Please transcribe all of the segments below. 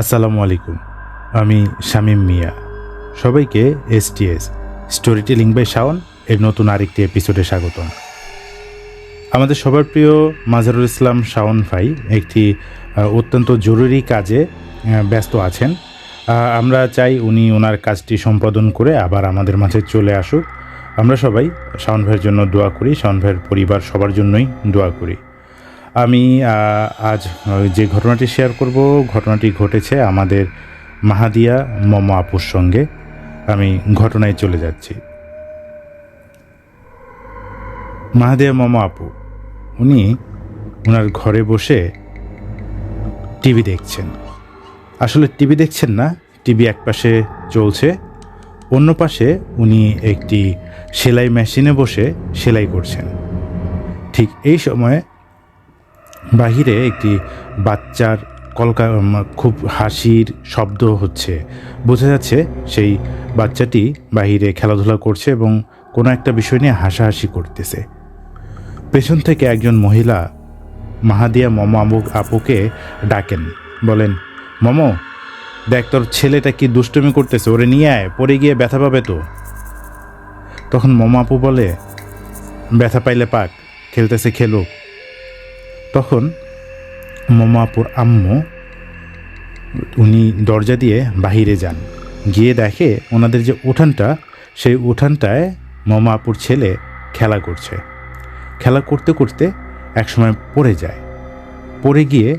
আসসালামু আলাইকুম। আমি শামীম মিয়া। সবাইকে STS story telling by Shaon এর নতুন আরেকটি এপিসোডে স্বাগতম। আমাদের সবার প্রিয় মাজারুল ইসলাম শাওন ভাই একটি অত্যন্ত জরুরি কাজে ব্যস্ত আছেন। আমরা চাই উনি ওনার কাজটি সম্পাদন করে আবার আমাদের মাঝে চলে আসুক। আমরা সবাই শাওন ভাইয়ের জন্য দোয়া করি, শাওন ভাইয়ের পরিবার সবার জন্যই দোয়া করি। আমি আজ যে ঘটনাটি শেয়ার করব, ঘটনাটি ঘটেছে আমাদের মাহাদিয়া মম আপুর সঙ্গে। আমি ঘটনায় চলে যাচ্ছি। মাহাদিয়া মম আপু, উনি ওনার ঘরে বসে টিভি দেখছেন। আসলে টিভি দেখছেন না, টিভি এক পাশে চলছে, অন্য পাশে উনি একটি সেলাই মেশিনে বসে সেলাই করছেন। ঠিক এই সময় বাহিরে একটি বাচ্চার কলকা খুব হাসির শব্দ হচ্ছে। বোঝা যাচ্ছে সেই বাচ্চাটি বাহিরে খেলাধুলা করছে এবং কোনো একটা বিষয় নিয়ে হাসাহাসি করতেছে। পেছন থেকে একজন মহিলা মাহাদিয়া মম আবু আপুকে ডাকেন, বলেন, মম, দেখ তোর ছেলেটা কি দুষ্টুমি করতেছে, ওরে নিয়ে আয় পরে গিয়ে ব্যথা পাবে তো? তখন মম আপু বলে, ব্যথা পাইলে পাক, খেলতেছে খেলুক। তখন মোমাপুর আম্মু, উনি দরজা দিয়ে বাহিরে যান। গিয়ে দেখে ওনাদের যে উঠানটা, সেই উঠানটায় মোমাপুর ছেলে খেলা করছে। খেলা করতে করতে একসময় পড়ে যায়। পড়ে গিয়ে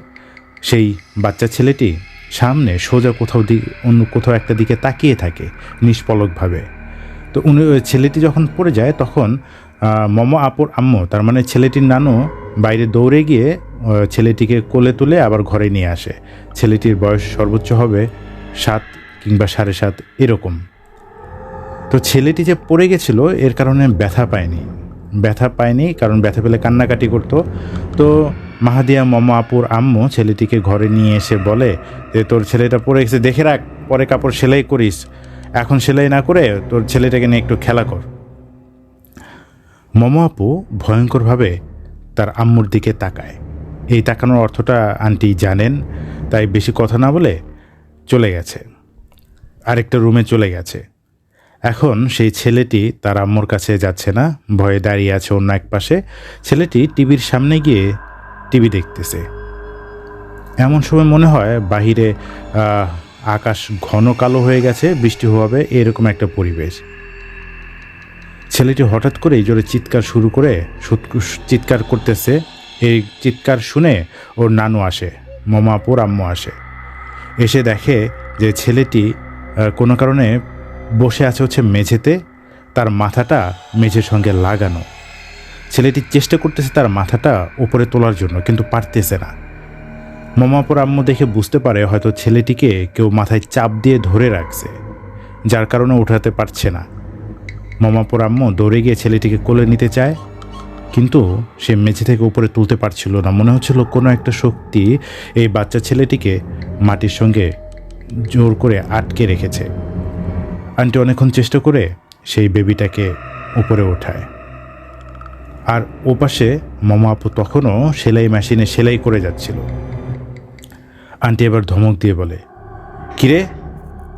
সেই বাচ্চা ছেলেটি সামনে সোজা কোথাও দিক অন্য কোথাও একটা দিকে তাকিয়ে থাকে নিষ্পলকভাবে। তো উনি ছেলেটি যখন পড়ে যায়, তখন মম আপুর আম্মু, তার মানে ছেলেটির নানু বাইরে দৌড়ে গিয়ে ছেলেটিকে কোলে তুলে আবার ঘরে নিয়ে আসে। ছেলেটির বয়স সর্বোচ্চ হবে সাত কিংবা সাড়ে সাত, এরকম। তো ছেলেটি যে পড়ে গেছিল, এর কারণে ব্যথা পায়নি। ব্যথা পায়নি, কারণ ব্যথা পেলে কান্নাকাটি করতো। তো মাহাদিয়া মম আপুর আম্মু ছেলেটিকে ঘরে নিয়ে এসে বলে যে, তোর ছেলেটা পড়ে গেছে, দেখে রাখ, পরে কাপড় সেলাই করিস। এখন সেলাই না করে তোর ছেলেটাকে নিয়ে একটু খেলা কর। মম আপু ভয়ঙ্করভাবে তার আম্মুর দিকে তাকায়। এই তাকানোর অর্থটা আন্টি জানেন, তাই বেশি কথা না বলে চলে গেছে। আরেকটা রুমে চলে গেছে। এখন সেই ছেলেটি তার আম্মুর কাছে যাচ্ছে না, ভয়ে দাঁড়িয়ে আছে অন্য এক পাশে। ছেলেটি টিভির সামনে গিয়ে টিভি দেখতেছে। এমন সময় মনে হয় বাহিরে আকাশ ঘন কালো হয়ে গেছে, বৃষ্টি হবে, এরকম একটা পরিবেশ। ছেলেটি হঠাৎ করেই জোরে চিৎকার শুরু করে চিৎকার করতেছে। এই চিৎকার শুনে ওর নানু আসে মমাপুর আম্মু আসে। এসে দেখে যে ছেলেটি কোনো কারণে বসে আছে হচ্ছে মেঝেতে, তার মাথাটা মেঝের সঙ্গে লাগানো। ছেলেটি চেষ্টা করতেছে তার মাথাটা উপরে তোলার জন্য, কিন্তু পারতেছে না। মমাপুর আম্মু দেখে বুঝতে পারে হয়তো ছেলেটিকে কেউ মাথায় চাপ দিয়ে ধরে রাখছে, যার কারণে উঠাতে পারছে না। মমাপুর আম্মু দৌড়ে গিয়ে ছেলেটিকে কোলে নিতে চায়, কিন্তু সে মেঝে থেকে উপরে তুলতে পারছিল না। মনে হচ্ছিল কোনো একটা শক্তি এই বাচ্চা ছেলেটিকে মাটির সঙ্গে জোর করে আটকে রেখেছে। আন্টি অনেকক্ষণ চেষ্টা করে সেই বেবিটাকে উপরে ওঠায়। আর ওপাশে মামা আপু তখনও সেলাই মেশিনে সেলাই করে যাচ্ছিল। আন্টি এবার ধমক দিয়ে বলে, কিরে,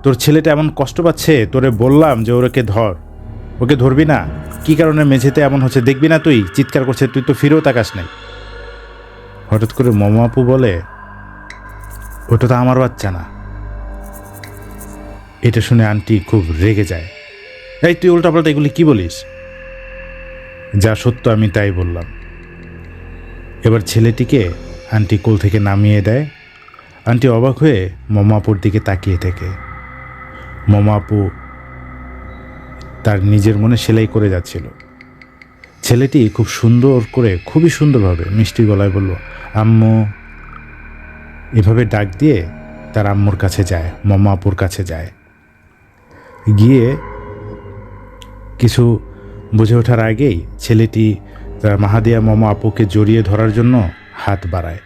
তোর ছেলেটা এমন কষ্ট পাচ্ছে? তোরে বললাম যে ওরকে ধর। ওকে ধরবি না? কি কারণে মেঝেতে এমন হচ্ছে? দেখবি না তুই? চিৎকার করছে, তুই তো ফিরেও তাকাস নাই। হঠাৎ করে মামা আপু বলে, ওটা তো আমার বাচ্চা না। এটা শুনে আন্টি খুব রেগে যায়। এই, তুই উল্টাপাল্টা এগুলি কি বলিস? যা সত্য আমি তাই বললাম। এবার ছেলেটিকে আন্টি কোল থেকে নামিয়ে দেয়। আন্টি অবাক হয়ে মমাপুর দিকে তাকিয়ে থাকে। মমাপু তার নিজের মনে সেলাই করে যাচ্ছিল। ছেলেটি খুব সুন্দর করে, খুবই সুন্দরভাবে মিষ্টি গলায় বলল, আম্মু। এভাবে ডাক দিয়ে তার আম্মুর কাছে যায়, মমাপুর কাছে যায়। গিয়ে কিছু বুঝে ওঠার আগেই ছেলেটি তার মাহাদিয়া মম আপুকে জড়িয়ে ধরার জন্য হাত বাড়ায়।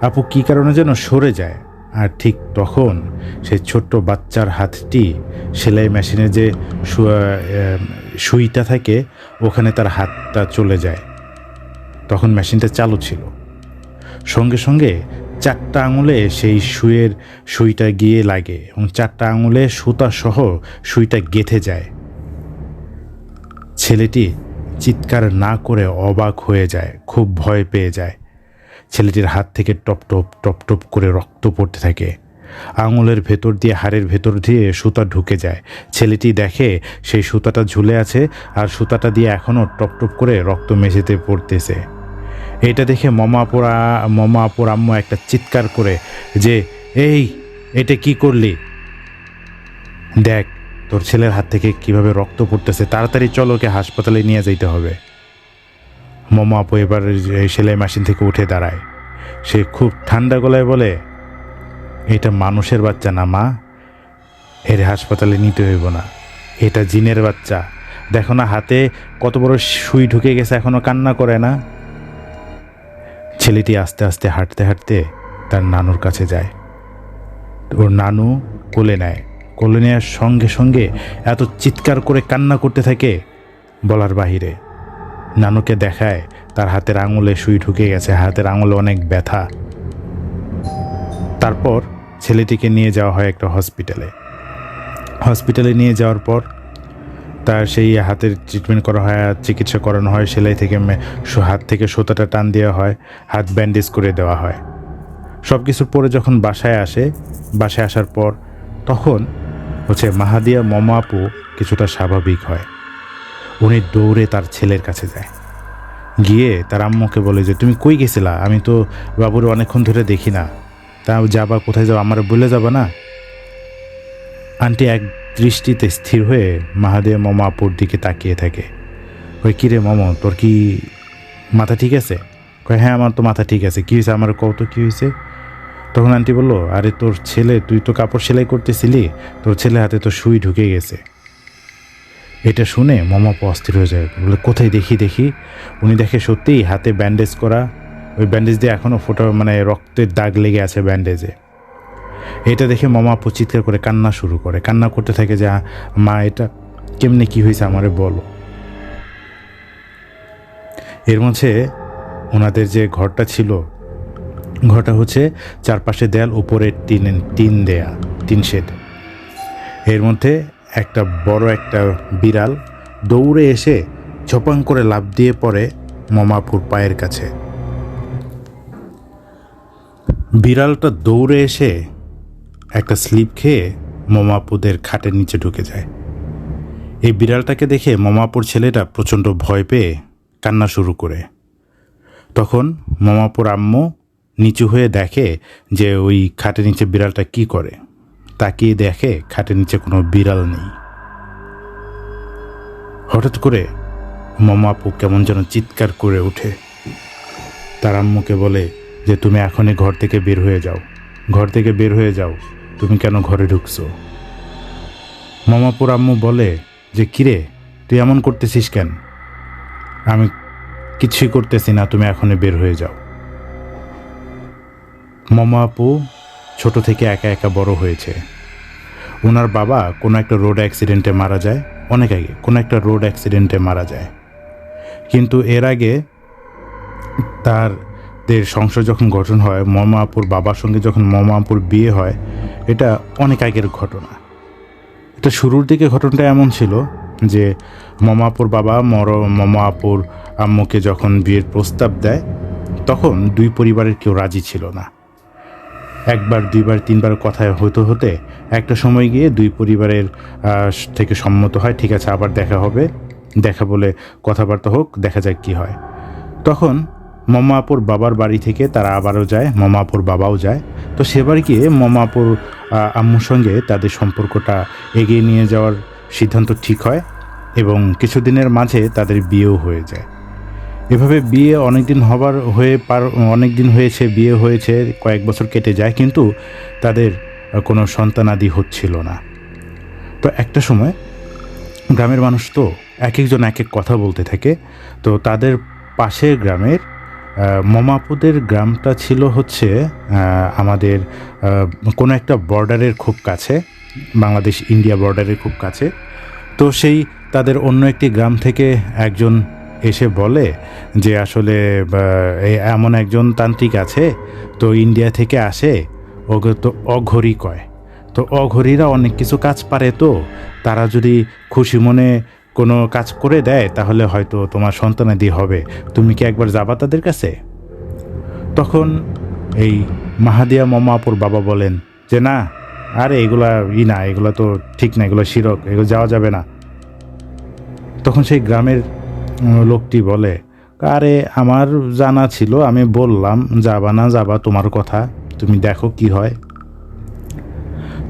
আপু কী কারণে যেন সরে যায়? আর ঠিক তখন সেই ছোট্ট বাচ্চার হাতটি সেলাই মেশিনে যে সুইটা থাকে, ওখানে তার হাতটা চলে যায়। তখন মেশিনটা চালু ছিল। সঙ্গে সঙ্গে চারটা আঙুলে সেই সুয়ের সুইটা গিয়ে লাগে এবং চারটা আঙুলে সুতা সহ সুইটা গেথে যায়। ছেলেটি চিৎকার না করে অবাক হয়ে যায়, খুব ভয় পেয়ে যায়। ছেলেটির হাত থেকে টপ টপ টপ টপ করে রক্ত পড়তে থাকে। আঙুলের ভেতর দিয়ে, হাড়ের ভেতর দিয়ে সুতা ঢুকে যায়। ছেলেটি দেখে সেই সুতাটা ঝুলে আছে আর সুতাটা দিয়ে এখনও টপ টপ করে রক্ত মেঝেতে পড়তেছে। এটা দেখে মমাপুরা মমাপুর আম্মু একটা চিৎকার করে যে, এই, এটা কি করলি? দেখ, তোর ছেলের হাত থেকে কীভাবে রক্ত পড়তেছে, তাড়াতাড়ি চল ওকে হাসপাতালে নিয়ে যেতে হবে। মমা আপু এবার সেলাই মেশিন থেকে উঠে দাঁড়ায়। সে খুব ঠান্ডা গলায় বলে, এটা মানুষের বাচ্চা না, মা। এর হাসপাতালে নিতে হইব না। এটা জিনের বাচ্চা। দেখো না, হাতে কত বড় সুই ঢুকে গেছে এখনও কান্না করে না? ছেলেটি আস্তে আস্তে হাঁটতে হাঁটতে তার নানুর কাছে যায়। ওর নানু কোলে নেয়। কোলে নেওয়ার সঙ্গে সঙ্গে এত চিৎকার করে কান্না করতে থাকে বলার বাহিরে। নানুকে দেখায়, তার হাতের আঙুলে সুই ঢুকে গেছে, হাতের আঙুলে অনেক ব্যথা। তারপর ছেলেটিকে নিয়ে যাওয়া হয় একটা হসপিটালে। হসপিটালে নিয়ে যাওয়ার পর তার সেই হাতের ট্রিটমেন্ট করা হয় আর চিকিৎসা করানো হয়, সেলাই থেকে হাত থেকে সুতাটা টান দেওয়া হয়, হাত ব্যান্ডেজ করে দেওয়া হয়। সব কিছুর পরে যখন বাসায় আসে, বাসায় আসার পর তখন হচ্ছে মাহাদিয়া মমা আপু কিছুটা স্বাভাবিক হয়। উনি দৌড়ে তার ছেলের কাছে যায়। গিয়ে তার আম্মুকে বলে যে, তুমি কই গেছিলা? আমি তো বাবুর অনেকক্ষণ ধরে দেখি না। তা যাবা কোথায় যাবা? আমার বলে যাবা না? আন্টি এক দৃষ্টিতে স্থির হয়ে মাহাদেব মামা আপুর দিকে তাকিয়ে থাকে। ওই কিরে মম, তোর কি মাথা ঠিক আছে? কয় হ্যাঁ আমার তো মাথা ঠিক আছে। কী হয়েছে? আমার কত কী হয়েছে? তখন আন্টি বলল, আরে তোর ছেলে, তুই তো কাপড় সেলাই করতেছিলি? তোর ছেলে হাতে তো সুই ঢুকে গেছে। এটা শুনে মামা অস্থির হয়ে যায়। বলে, কোথায়? দেখি দেখি। উনি দেখে সত্যিই হাতে ব্যান্ডেজ করা। ওই ব্যান্ডেজ দিয়ে এখনও ফোটা মানে রক্তের দাগ লেগে আছে ব্যান্ডেজে এটা দেখে মামা আপু চিৎকার করে কান্না শুরু করে। কান্না করতে থাকে যে মা, এটা কেমনে কি হয়েছে আমারে বলো? এর মধ্যে ওনাদের যে ঘরটা ছিল, ঘরটা হচ্ছে চারপাশে দেয়াল, উপরে টিন টিন দেয়া, টিন শেড। এর মধ্যে একটা বড় একটা বিড়াল দৌড়ে এসে ঝপাং করে লাফ দিয়ে পড়ে মমাপুর পায়ের কাছে। বিড়ালটা দৌড়ে এসে একটা স্লিপ খেয়ে মমাপুদের খাটের নিচে ঢুকে যায়। এই বিড়ালটাকে দেখে মমাপুর ছেলেটা প্রচণ্ড ভয় পেয়ে কান্না শুরু করে। তখন মমাপুর আম্মু নিচু হয়ে দেখে যে ওই খাটের নিচে বিড়ালটা কি করে। তাকিয়ে দেখে খাটের নিচে কোনো বিড়াল নেই। হঠাৎ করে মমাপু কেমন যেন চিৎকার করে ওঠে। তার আম্মুকে বলে যে, তুমি এখনই ঘর থেকে বের হয়ে যাও। ঘর থেকে বের হয়ে যাও। তুমি কেন ঘরে ঢুকছো? মমাপুর আম্মু বলে যে, কিরে, তুই এমন করতেছিস কেন? আমি কিছুই করতেছি না, তুমি এখনই বের হয়ে যাও। মমা আপু ছোট থেকে একা একা বড় হয়েছে। ওনার বাবা কোনো একটা রোড অ্যাক্সিডেন্টে মারা যায়, অনেক আগে কোনো একটা রোড অ্যাক্সিডেন্টে মারা যায়। কিন্তু এর আগে তার দের সংসার যখন গঠন হয় মমা আপুর বাবার সঙ্গে যখন মমা আপুর বিয়ে হয়, এটা অনেক আগের ঘটনা। এটা শুরুর দিকে ঘটনাটা এমন ছিল যে মমাপুর বাবা মর মমাপুর আম্মুকে যখন বিয়ের প্রস্তাব দেয়, তখন দুই পরিবারের কেউ রাজি ছিল না। একবার, দুইবার, তিনবার কথায় হতে হতে একটা সময় গিয়ে দুই পরিবারের থেকে সম্মত হয়, ঠিক আছে, আবার দেখা হবে, দেখা বলে কথাবার্তা হোক, দেখা যাক কি হয়। তখন মমাপুর বাবার বাড়ি থেকে তারা আবারও যায়, মমাপুর বাবাও যায়। তো সেবার গিয়ে মমাপুর আম্মুর সঙ্গে তাদের সম্পর্কটা এগিয়ে নিয়ে যাওয়ার সিদ্ধান্ত ঠিক হয় এবং কিছুদিনের মাঝে তাদের বিয়েও হয়ে যায়। এভাবে বিয়ে অনেক দিন হবার হয়ে পার অনেক দিন হয়েছে, বিয়ে হয়েছে, কয়েক বছর কেটে যায়, কিন্তু তাদের কোনো সন্তানাদি হচ্ছিল না। তো একটা সময় গ্রামের মানুষ তো এক একজন এক এক কথা বলতে থাকে, তো তাদের পাশের গ্রামের মমাপুদের গ্রামটা ছিল হচ্ছে আমাদের কোনো একটা বর্ডারের খুব কাছে বাংলাদেশ ইন্ডিয়া বর্ডারের খুব কাছে। তো সেই তাদের অন্য একটি গ্রাম থেকে একজন এসে বলে যে আসলে এমন একজন তান্ত্রিক আছে, তো ইন্ডিয়া থেকে আসে, ওকে তো অঘরি কয়। তো অঘরিরা অনেক কিছু কাজ পারে তো, তারা যদি খুশি মনে কোনো কাজ করে দেয়, তাহলে হয়তো তোমার সন্তানাদি হবে। তুমি কি একবার যাবা তাদের কাছে? তখন এই মাহাদিয়া মামাপুর বাবা বলেন যে, না, আরে এগুলা ই না, এগুলো তো ঠিক না, এগুলো শিরক, এগুলো যাওয়া যাবে না। তখন সেই গ্রামের লোকটি বলে, আরে, আমার জানা ছিল, আমি বললাম, যাবা না, যাবা তোমার কথা, তুমি দেখো কি হয়।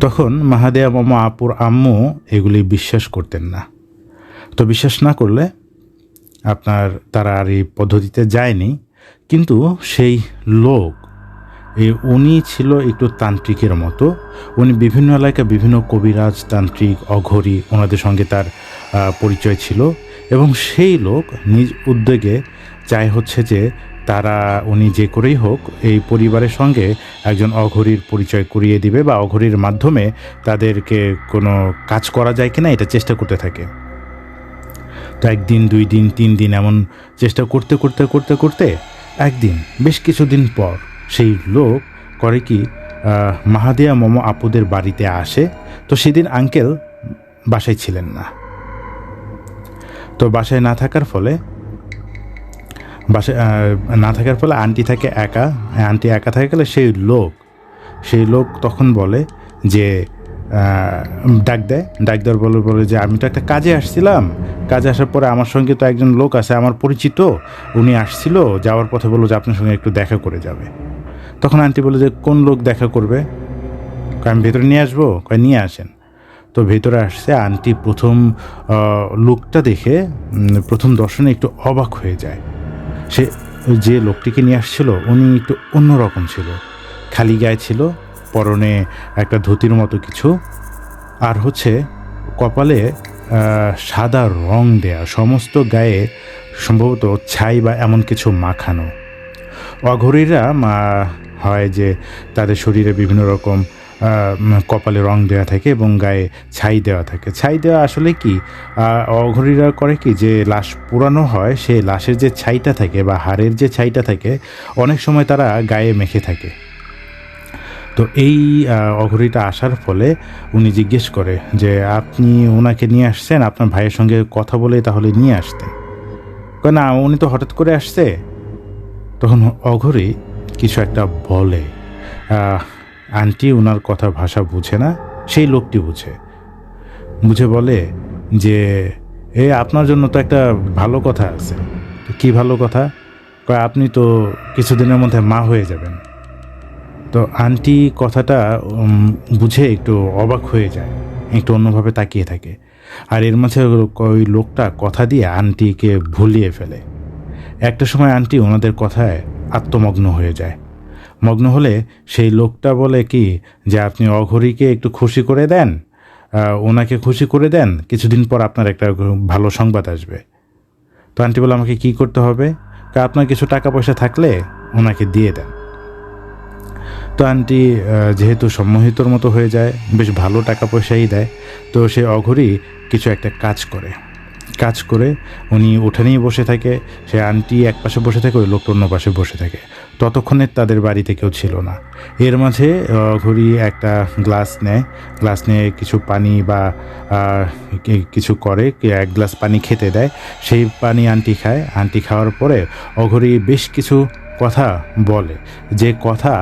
তখন মাহাদেয়া মামা আপুর আম্মু এগুলি বিশ্বাস করতেন না। তো বিশ্বাস না করলে আপনার তারা আর এই পদ্ধতিতে যায়নি। কিন্তু সেই লোক এই উনি ছিল একটু তান্ত্রিকের মতো। উনি বিভিন্ন এলাকায় বিভিন্ন কবিরাজ, তান্ত্রিক, অঘরী, ওনাদের সঙ্গে তার পরিচয় ছিল। এবং সেই লোক নিজ উদ্যোগে চায় হচ্ছে যে তারা, উনি যে করেই হোক, এই পরিবারের সঙ্গে একজন অঘরীর পরিচয় করিয়ে দিবে বা অঘরীর মাধ্যমে তাদেরকে কোনো কাজ করা যায় কিনা এটা চেষ্টা করতে থাকে। তো একদিন, দুই দিন, তিন দিন এমন চেষ্টা করতে করতে করতে করতে একদিন, বেশ কিছুদিন পর সেই লোক করে কি মাহাদিয়া মোমো আপুদের বাড়িতে আসে। তো সেদিন আঙ্কেল বাসায় ছিলেন না। তো বাসায় না থাকার ফলে, বাসায় না থাকার ফলে আন্টি থাকে একা। আন্টি একা থাকে গেলে সেই লোক সেই লোক তখন বলে যে ডাক দেয়। ডাক দেওয়ার বলে বলে যে, আমি তো একটা কাজে আসছিলাম। কাজে আসার পরে আমার সঙ্গে তো একজন লোক আছে, আমার পরিচিত। উনি আসছিল, যাওয়ার পথে বলল যে, আপনার সঙ্গে একটু দেখা করে যাবে। তখন আন্টি বলে যে, কোন লোক দেখা করবে? আমি ভেতরে নিয়ে আসব? কয়, নিয়ে আসেন। তো ভেতরে আসছে, আন্টি প্রথম লোকটা দেখে প্রথম দর্শনে একটু অবাক হয়ে যায়। সে যে লোকটিকে নিয়ে আসছিল, উনি একটু অন্যরকম ছিল। খালি গায়ে ছিল, পরনে একটা ধুতির মতো কিছু। আর হচ্ছে, কপালে সাদা রং দেয়া, সমস্ত গায়ে সম্ভবত ছাই বা এমন কিছু মাখানো। অঘরীরা, মা, হয় যে তাদের শরীরে বিভিন্ন রকম কপালে রং দেওয়া থাকে এবং গায়ে ছাই দেওয়া থাকে। ছাই দেওয়া আসলে কি? অঘরীরা করে কি যে লাশ পুরানো হয়, সেই লাশের যে ছাইটা থাকে বা হাড়ের যে ছাইটা থাকে, অনেক সময় তারা গায়ে মেখে থাকে। তো এই অঘরীটা আসার ফলে উনি জিজ্ঞেস করে যে, আপনি ওনাকে নিয়ে আসছেন? আপনার ভাইয়ের সঙ্গে কথা বলে তাহলে নিয়ে আসতেন না, উনি তো হঠাৎ করে আসছে। তখন অঘরী কিছু একটা বলে আন্টি ওনার কথা ভাষা বুঝে না, সেই লোকটি বুঝে। বুঝে বলে যে, এ, আপনার জন্য তো একটা ভালো কথা আছে। কী ভালো কথা? আপনি তো কিছুদিনের মধ্যে মা হয়ে যাবেন। তো আন্টি কথাটা বুঝে একটু অবাক হয়ে যায়, একটু অন্যভাবে তাকিয়ে থাকে। আর এর মাঝে ওই লোকটা কথা দিয়ে আন্টিকে ভুলিয়ে ফেলে। একটা সময় আন্টি ওনাদের কথায় আত্মমগ্ন হয়ে যায়। মগ্ন হলে সেই লোকটা বলে কি যে আপনি অঘরীকে একটু খুশি করে দেন? ওনাকে খুশি করে দেন, কিছুদিন পর আপনার একটা ভালো সংবাদ আসবে। তো আন্টি বলে, আমাকে কি করতে হবে? কা আপনার কিছু টাকা পয়সা থাকলে ওনাকে দিয়ে দেন। তো আন্টি যেহেতু সম্মোহিতর মতো হয়ে যায়, বেশ ভালো টাকা পয়সাই দেয়, তো সে অঘরী কিছু একটা কাজ করে। কাজ করে উনি উঠানেই বসে থাকে, সে আন্টি এক পাশে বসে থাকে, ওই লোকটা অন্য পাশে বসে থাকে। ততক্ষণে তাদের বাড়িতে কেউ ছিল না। এর মাঝে ঘড়ি একটা গ্লাস নেয়। গ্লাস নিয়ে কিছু পানি বা কিছু করে এক গ্লাস পানি খেতে দেয়। সেই পানি আন্টি খায়। আন্টি খাওয়ার পরে অঘরি বেশ কিছু কথা বলে। যে কথা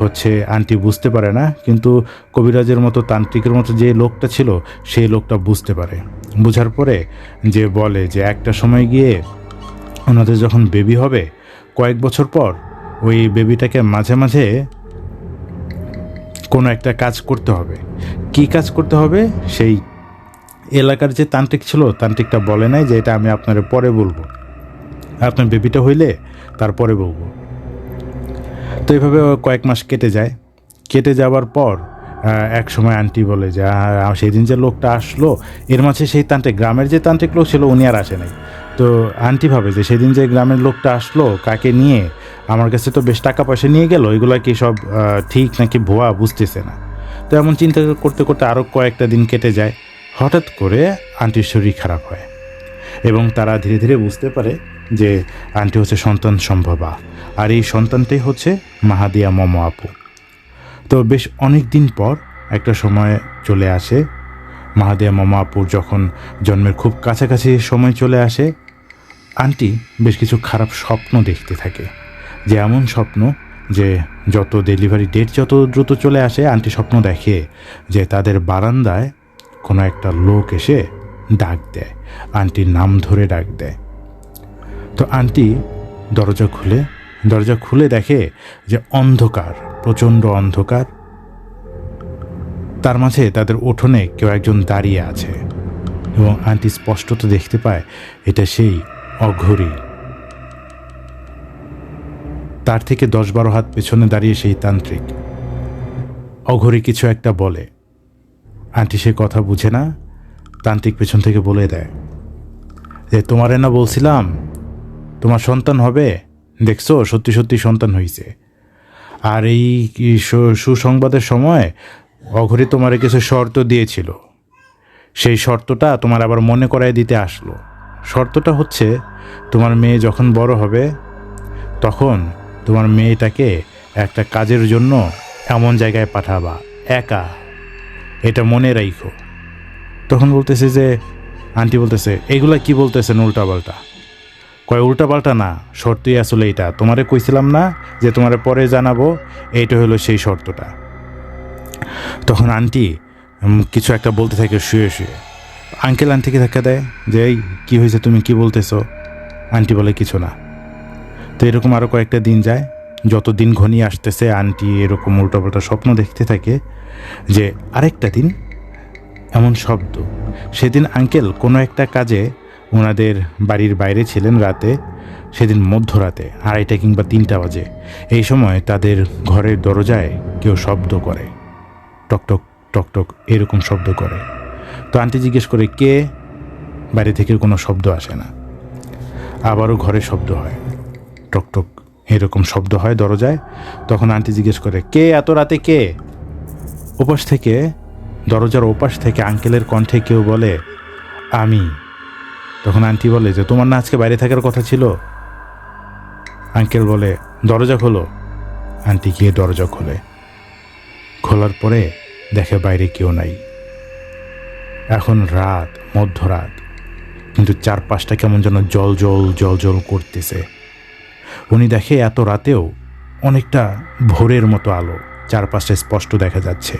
হচ্ছে আন্টি বুঝতে পারে না, কিন্তু কবিরাজের মতো তান্ত্রিকের মতো যে লোকটা ছিল, সেই লোকটা বুঝতে পারে। বুঝার পরে যে বলে যে একটা সময় গিয়ে ওনাদের যখন বেবি হবে, কয়েক বছর পর ওই বেবিটাকে মাঝে মাঝে কোনো একটা কাজ করতে হবে। কি কাজ করতে হবে? সেই এলাকার যে তান্ত্রিক ছিল তান্ত্রিকটা বলে নাই যে এটা আমি আপনার পরে বলব। আপনার বেবিটা হইলে তারপরে বলব। তো এইভাবে কয়েক মাস কেটে যায়। কেটে যাওয়ার পর এক সময় আন্টি বলে যে "আহ, সেদিন যে লোকটা আসলো এর মাঝে সেই তান্ত্রিক গ্রামের যে তান্ত্রিক লোক ছিল উনি আর আসে নাই। তো আন্টি ভাবে যে সেদিন যে গ্রামের লোকটা আসলো কাকে নিয়ে আমার কাছে তো বেশ টাকা পয়সা নিয়ে গেল, এগুলো কি সব ঠিক নাকি ভুয়া বুঝতেছে না। তো এমন চিন্তা করতে করতে আরও কয়েকটা দিন কেটে যায়, হঠাৎ করে আন্টির শরীর খারাপ হয় এবং তারা ধীরে ধীরে বুঝতে পারে যে আন্টি হচ্ছে সন্তান সম্ভবা, আর এই সন্তানটাই হচ্ছে মাহাদিয়া মম আপু। তো বেশ অনেক দিন পর একটা সময় চলে আসে, মাহাদিয়া মামা আপুর যখন জন্মের খুব কাছাকাছি সময় চলে আসে, আন্টি বেশ কিছু খারাপ স্বপ্ন দেখতে থাকে। যে এমন স্বপ্ন যে যত ডেলিভারি ডেট যত দ্রুত চলে আসে, আন্টি স্বপ্ন দেখে যে তাদের বারান্দায় কোনো একটা লোক এসে ডাক দেয়, আন্টির নাম ধরে ডাক দেয়। তো আন্টি দরজা খুলে দরজা খুলে দেখে যে অন্ধকার, প্রচণ্ড অন্ধকার। তার মাঝে তাদের উঠোনে কেউ একজন দাঁড়িয়ে আছে এবং আন্টি স্পষ্টত দেখতে পায় এটা সেই অঘরী তার থেকে দশ বারো হাত পেছনে দাঁড়িয়ে সেই তান্ত্রিক। অঘরী কিছু একটা বলে। আন্টি সে কথা বুঝে না, তান্ত্রিক পেছন থেকে বলে দেয়, যে তোমারে না বলছিলাম, তোমার সন্তান হবে? দেখছ, সত্যি সত্যি সন্তান হয়েছে আর এই সুসংবাদের সময় অঘরে তোমার কিছু শর্ত দিয়েছিল। সেই শর্তটা তোমার আবার মনে করায় দিতে আসলো। শর্তটা হচ্ছে, তোমার মেয়ে যখন বড় হবে, তখন তোমার মেয়েটাকে একটা কাজের জন্য এমন জায়গায় পাঠাবা, একা। এটা মনে রাইখো। তখন বলতেছে যে, আন্টি বলতেছে, এগুলা কি বলতেছেন উল্টাপাল্টা? কয়, উল্টাপাল্টা না, শর্তই আসলে এইটা তোমারে কইছিলাম না যে তোমারে পরে জানাব, এইটা হলো সেই শর্তটা। তখন আন্টি কিছু একটা বলতে থাকে, শুয়ে শুয়ে। আঙ্কেল আন্টিকে ধাক্কা দেয়, যে, এই, কী হয়েছে? তুমি কি বলতেছো? আন্টি বলে, কিছু না। তো এরকম আরও কয়েকটা দিন যায়। যত দিন ঘনিয়ে আসতেছে, আন্টি এরকম উল্টাপাল্টা স্বপ্ন দেখতে থাকে যে আরেকটা দিন এমন শব্দ। সেদিন আঙ্কেল কোনো একটা কাজে ওনাদের বাড়ির বাইরে ছিলেন রাতে, সেদিন মধ্যরাতে আড়াইটা কিংবা তিনটা বাজে। এই সময় তাদের ঘরের দরজায় কেউ শব্দ করে। টকটক টকটক এরকম শব্দ করে। তো আন্টি জিজ্ঞেস করে, কে? বাইরে থেকে কোনো শব্দ আসে না। আবারও ঘরে শব্দ হয়। টকটক এরকম শব্দ হয় দরজায়, তখন আন্টি জিজ্ঞেস করে, কে এত রাতে কে? ওপাশ থেকে, দরজার ওপাশ থেকে আঙ্কেলের কণ্ঠে কেউ বলে, আমি। তখন আন্টি বলে, যে তোমার না আজকে বাইরে থাকার কথা ছিল? আঙ্কেল বলে, দরজা খোলো। আন্টি গিয়ে দরজা খোলে। খোলার পরে দেখে বাইরে কেউ নাই। এখন রাত, মধ্যরাত, কিন্তু চারপাশটা কেমন যেন জল জল জল জল করতেছে। উনি দেখে এত রাতেও অনেকটা ভোরের মতো আলো চারপাশে স্পষ্ট দেখা যাচ্ছে।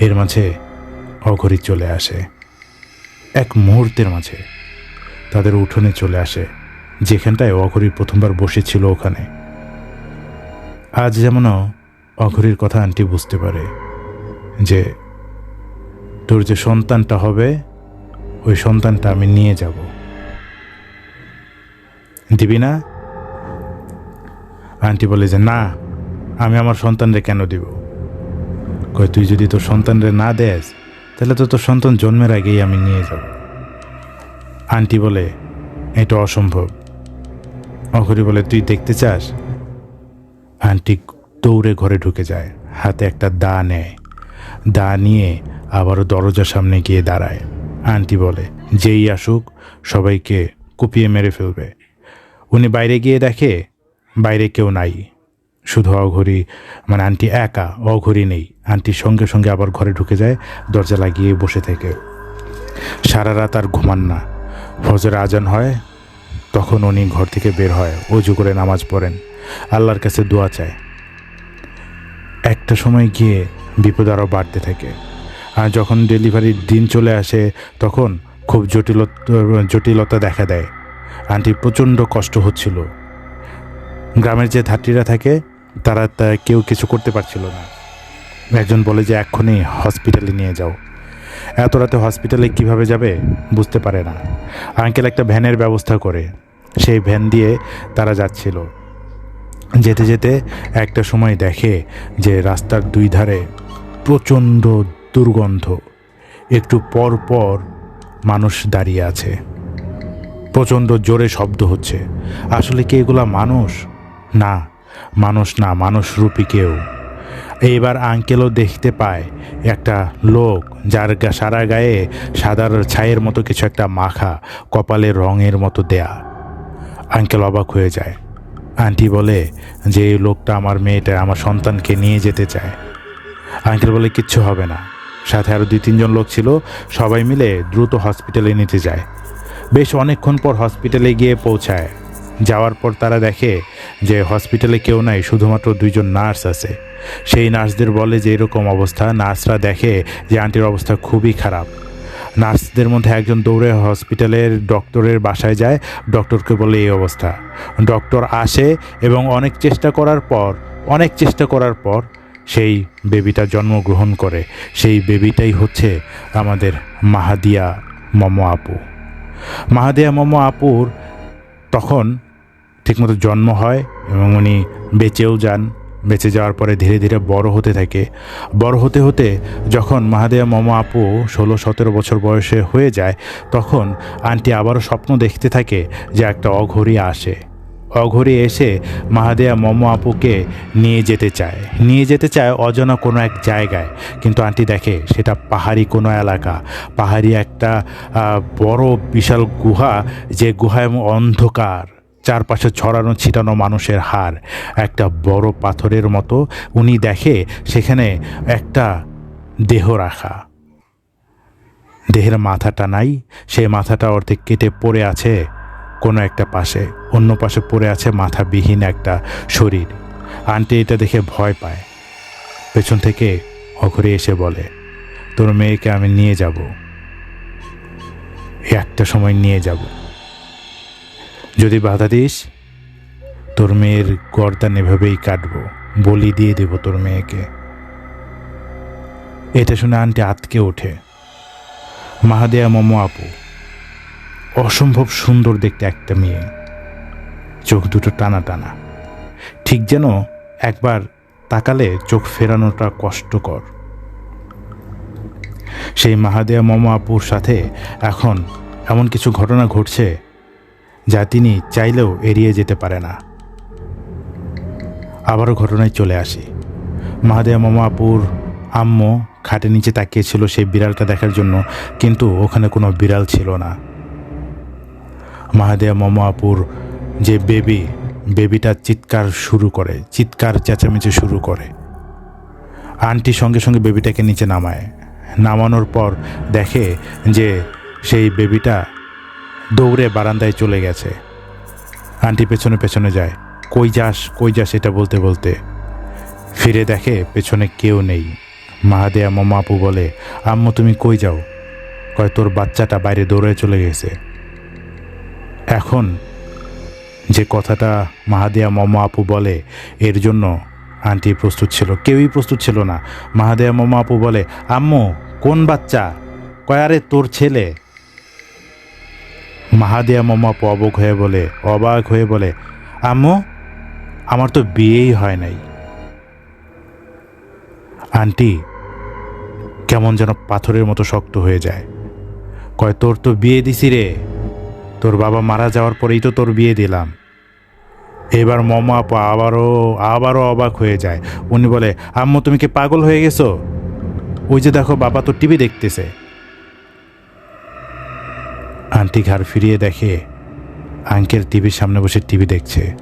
এর মাঝে অঘরি চলে আসে। এক মুহূর্তের মাঝে তাদের উঠোনে চলে আসে, যেখানটায় অঘরি প্রথমবার বসেছিল ওখানে। আজ যেমন অঘরির কথা আন্টি বুঝতে পারে যে, তোর যে সন্তানটা হবে, ওই সন্তানটা আমি নিয়ে যাব। দিবি না? আন্টি বলে যে, না, আমি আমার সন্তানরে কেন দিব? কয়, তুই যদি তোর সন্তানরে না দেস, তাহলে তো তোর সন্তান জন্মের আগেই আমি নিয়ে যাব। আন্টি বলে, এটা অসম্ভব। অঘরি বলে, তুই দেখতে চাস? আন্টি দৌড়ে ঘরে ঢুকে যায়, হাতে একটা দা নেয়। দা নিয়ে আবারও দরজার সামনে গিয়ে দাঁড়ায়। আন্টি বলে, যেই আসুক, সবাইকে কুপিয়ে মেরে ফেলবে। উনি বাইরে গিয়ে দেখে বাইরে কেউ নাই। শুধু অঘরি মানে আন্টি একা অঘরি নেই। আন্টির সঙ্গে সঙ্গে আবার ঘরে ঢুকে যায়, দরজা লাগিয়ে বসে থেকে। সারা রাত আর ঘুমান না। ফজর আজান হয়, তখন উনি ঘর থেকে বের হয়, অজু করে নামাজ পড়েন। আল্লাহর কাছে দোয়া চায়। একটা সময় গিয়ে বিপদ আরও বাড়তে থাকে। আর যখন ডেলিভারির দিন চলে আসে, তখন খুব জটিলতা জটিলতা দেখা দেয়। আন্টির প্রচণ্ড কষ্ট হচ্ছিল। গ্রামের যে ধাত্রীরা থাকে, তারা কেউ কিছু করতে পারছিল না। একজন বলে যে, এক্ষুনি হসপিটালে নিয়ে যাও। এত রাতে হসপিটালে কীভাবে যাবে বুঝতে পারে না। আঙ্কেল একটা ভ্যানের ব্যবস্থা করে, সেই ভ্যান দিয়ে তারা যাচ্ছিল। যেতে যেতে একটা সময় দেখে যে রাস্তার দুই ধারে প্রচণ্ড দুর্গন্ধ। একটু পর পর মানুষ দাঁড়িয়ে আছে। প্রচণ্ড জোরে শব্দ হচ্ছে। আসলে কি এগুলা মানুষ? না, মানুষ না মানুষ রূপী কেউ। এইবার আঙ্কেলও দেখতে পায়, একটা লোক যার সারা গায়ে সাদার ছায়ের মতো কিছু একটা মাখা, কপালে রঙের মতো দেয়া। আঙ্কেল অবাক হয়ে যায়। আন্টি বলে, যে এই লোকটা আমার মেয়েটা, আমার সন্তানকে নিয়ে যেতে চায়। আঙ্কেল বলে, কিচ্ছু হবে না। সাথে আরও দুই, তিনজন লোক ছিল, সবাই মিলে দ্রুত হসপিটালে নিতে যায়। বেশ অনেকক্ষণ পর হসপিটালে গিয়ে পৌঁছায়। যাওয়ার পর তারা দেখে যে হসপিটালে কেউ নাই, শুধুমাত্র দুইজন নার্স আছে। সেই নার্সদের বলে যে এরকম অবস্থা। নার্সরা দেখে যে আন্টির অবস্থা খুবই খারাপ। নার্সদের মধ্যে একজন দৌড়ে হসপিটালের ডক্টরের বাসায় যায়। ডক্টরকে বলে এই অবস্থা। ডক্টর আসে এবং অনেক চেষ্টা করার পর, অনেক চেষ্টা করার পর সেই বেবিটা জন্মগ্রহণ করে। সেই বেবিটাই হচ্ছে আমাদের মাহাদিয়া মম আপু। মাহাদিয়া মম আপুর তখন ঠিকমতো জন্ম হয় এবং উনি বেঁচেও যান। বেঁচে যাওয়ার পরে ধীরে ধীরে বড় হতে থাকে। বড় হতে হতে যখন মাহাদেয়া মম আপু ষোলো, সতেরো বছর বয়সে হয়ে যায়, তখন আন্টি আবারও স্বপ্ন দেখতে থাকে যে একটা অঘরি আসে। অঘরি এসে মাহাদেয়া মম আপুকে নিয়ে যেতে চায়। নিয়ে যেতে চায় অজানা কোনো এক জায়গায়। কিন্তু আন্টি দেখে সেটা পাহাড়ি কোনো এলাকা। পাহাড়ি একটা বড় বিশাল গুহা, যে গুহায় অন্ধকার। চারপাশে ছড়ানো ছিটানো মানুষের হার একটা বড় পাথরের মতো উনি দেখে সেখানে একটা দেহ রাখা। দেহের মাথাটা নাই সেই মাথাটা অর্ধেক কেটে পড়ে আছে কোনো একটা পাশে। অন্য পাশে পড়ে আছে মাথাবিহীন একটা শরীর। আন্টি এটা দেখে ভয় পায়। পেছন থেকে অঘরে এসে বলে, তোর মেয়েকে আমি নিয়ে যাব। একটা সময় নিয়ে যাব। যদি বাধা দিস, তোর মেয়ের গর্দান এভাবেই কাটবো, বলি দিয়ে দেব তোর মেয়েকে। এটা শুনে আন্টি আতকে ওঠে। মাহাদেয়া মম আপু, অসম্ভব সুন্দর দেখতে একটা মেয়ে। চোখ দুটো টানা টানা। ঠিক যেন একবার তাকালে চোখ ফেরানোটা কষ্টকর। সেই মাহাদেয়া মম আপুর সাথে এখন এমন কিছু ঘটনা ঘটছে যা তিনি চাইলেও এড়িয়ে যেতে পারে না। আবারও ঘটনায় চলে আসি। মাহাদেয়া মামা আপুর আম্মু খাটের নিচে তাকিয়েছিল সেই বিড়ালটা দেখার জন্য, কিন্তু ওখানে কোনো বিড়াল ছিল না। মাহাদেয়া মামা আপুর যে বেবি, বেবিটা চিৎকার শুরু করে, চিৎকার চেঁচামেচি শুরু করে। আন্টি সঙ্গে সঙ্গে বেবিটাকে নিচে নামায়। নামানোর পর দেখে যে সেই বেবিটা দৌড়ে বারান্দায় চলে গেছে। আন্টি পেছনে পেছনে যায়। কই যাস কই যাস এটা বলতে বলতে? ফিরে দেখে পেছনে কেউ নেই। মাহাদেয়া মামা আপু বলে, আম্মু, তুমি কই যাও? কয়, তোর বাচ্চাটা বাইরে দৌড়ে চলে গেছে। এখন যে কথাটা মাহাদেয়া মামা আপু বলে, এর জন্য আন্টি প্রস্তুত ছিল। কেউই প্রস্তুত ছিল না। মাহাদেয়া মামা আপু বলে, আম্মু, কোন বাচ্চা? কয়, আরে তোর ছেলে। মাহাদিয়া মামা অবাক হয়ে বলে, অবাক হয়ে বলে, আম্মু, আমার তো বিয়েই হয় নাই। আন্টি, কেমন যেন পাথরের মতো শক্ত হয়ে যায়। কয়, তোর তো বিয়ে দিছি রে। তোর বাবা মারা যাওয়ার পরেই তো তোর বিয়ে দিলাম। এবার মমা আপু আবারও আবারও অবাক হয়ে যায়। উনি বলে, আম্মু, তুমি কি পাগল হয়ে গেছো? ওই যে দেখো, বাবা তো টিভি দেখতেছে। আন্টি ঘাড় ফিরিয়ে দেখে আঙ্কেল টিভির সামনে বসে টিভি দেখছে।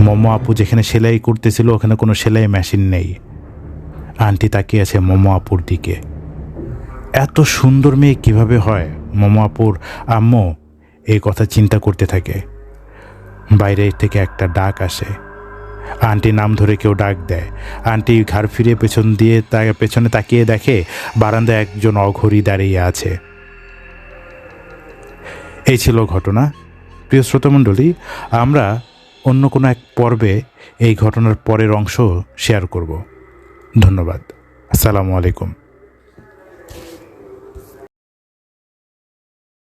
মোমো আপু যেখানে সেলাই করতেছিল, ওখানে কোনো সেলাই মেশিন নেই। আন্টি তাকিয়ে আছে মোমো আপুর দিকে। এত সুন্দর মেয়ে কীভাবে হয়? মোমো আপুর আম্মু এই কথা চিন্তা করতে থাকে। বাইরে থেকে একটা ডাক আসে। আন্টি নাম ধরে কেউ ডাক দেয়। আন্টি ঘাড় ফিরে পেছন দিয়ে তা, পেছনে তাকিয়ে দেখে বারান্দায় একজন অঘরি দাঁড়িয়ে আছে। এই ছিল ঘটনা। প্রিয় শ্রোতামণ্ডলী, আমরা অন্য কোনো এক পর্বে এই ঘটনার পরের অংশ শেয়ার করব। ধন্যবাদ। আসসালামু আলাইকুম।